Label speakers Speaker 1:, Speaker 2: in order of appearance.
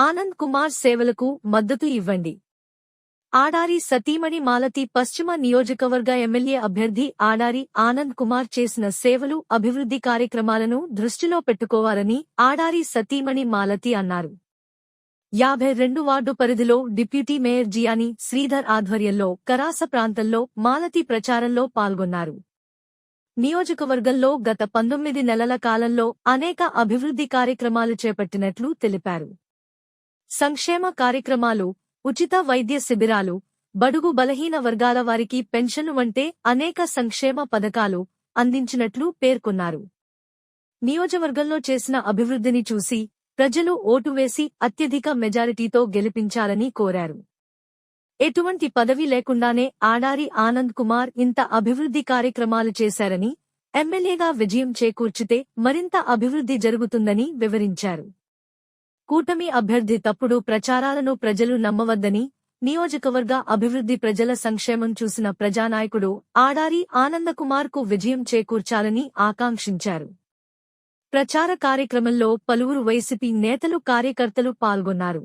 Speaker 1: ఆనంద్ కుమార్ సేవలకు మద్దతు ఇవ్వండి. ఆడారి సతీమణి మాలతి పశ్చిమ నియోజకవర్గ ఎమ్మెల్యే అభ్యర్థి ఆడారి ఆనంద్ కుమార్ చేసిన సేవలు అభివృద్ధి కార్యక్రమాలను దృష్టిలో పెట్టుకోవాలని ఆడారి సతీమణి మాలతి అన్నారు. యాభై రెండు వార్డు పరిధిలో డిప్యూటీ మేయర్ జియాని శ్రీధర్ ఆధ్వర్యంలో కరాస ప్రాంతంలో మాలతి ప్రచారంలో పాల్గొన్నారు. నియోజకవర్గంలో గత పంతొమ్మిది నెలల కాలంలో అనేక అభివృద్ధి కార్యక్రమాలు చేపట్టినట్లు తెలిపారు. సంక్షేమ కార్యక్రమాలు ఉచిత వైద్య శిబిరాలు బడుగు బలహీన వర్గాల వారికి పెన్షన్లు వంటే అనేక సంక్షేమ పథకాలు అందించినట్లు పేర్కొన్నారు. నియోజకవర్గంలో చేసిన అభివృద్ధిని చూసి ప్రజలు ఓటు వేసి అత్యధిక మెజారిటీతో గెలిపించాలని కోరారు. ఎటువంటి పదవి లేకుండానే ఆడారి ఆనంద్ కుమార్ ఇంత అభివృద్ధి కార్యక్రమాలు చేశారని ఎమ్మెల్యేగా విజయం చేకూర్చితే మరింత అభివృద్ధి జరుగుతుందని వివరించారు. కూటమి అభ్యర్థి తప్పుడు ప్రచారాలను ప్రజలు నమ్మవద్దని నియోజకవర్గ అభివృద్ధి ప్రజల సంక్షేమం చూసిన ప్రజానాయకుడు ఆడారి ఆనందకుమార్కు విజయం చేకూర్చాలని ఆకాంక్షించారు. ప్రచార కార్యక్రమంలో పలువురు వైసీపీ నేతలు కార్యకర్తలు పాల్గొన్నారు.